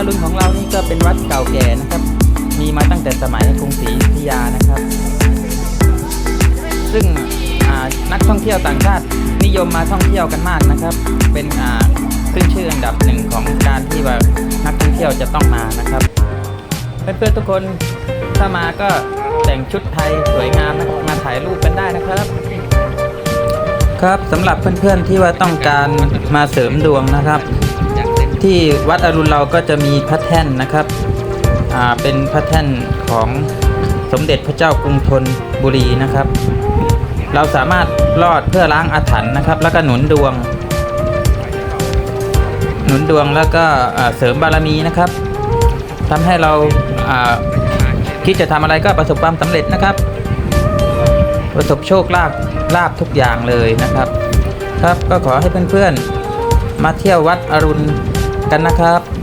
อรุณของเรานี่ก็เป็นวัดเก่าแก่นะครับ มีมาตั้งแต่สมัยกรุงศรีอยุธยานะครับ ซึ่งนักท่องเที่ยวต่างชาตินิยมมาท่องเที่ยวกันมากนะครับ เป็นขึ้นชื่ออันดับหนึ่งของการที่ว่านักท่องเที่ยวจะต้องมานะครับเพื่อนๆทุกคนถ้ามาก็แต่งชุดไทยสวยงามนะมาถ่ายรูปกันได้นะครับ ครับสำหรับเพื่อนๆที่ว่าต้องการมาเสริมดวงนะครับ ที่วัดอรุณเราก็จะมีพระแท่นนะครับอ่าเป็นพระแท่นของสมเด็จพระเจ้ากรุงธนบุรีนะครับ เราสามารถลอดเพื่อล้างอาถรรพ์นะครับ แล้วก็หนุนดวง หนุนดวงแล้วก็เสริมบารมีนะครับทำให้เราอ่าคิดจะทำอะไรก็ประสบความสำเร็จนะครับ ประสบโชคลาภลาภทุกอย่างเลยนะครับ ครับก็ขอให้เพื่อนๆมาเที่ยววัดอรุณ กันนะครับ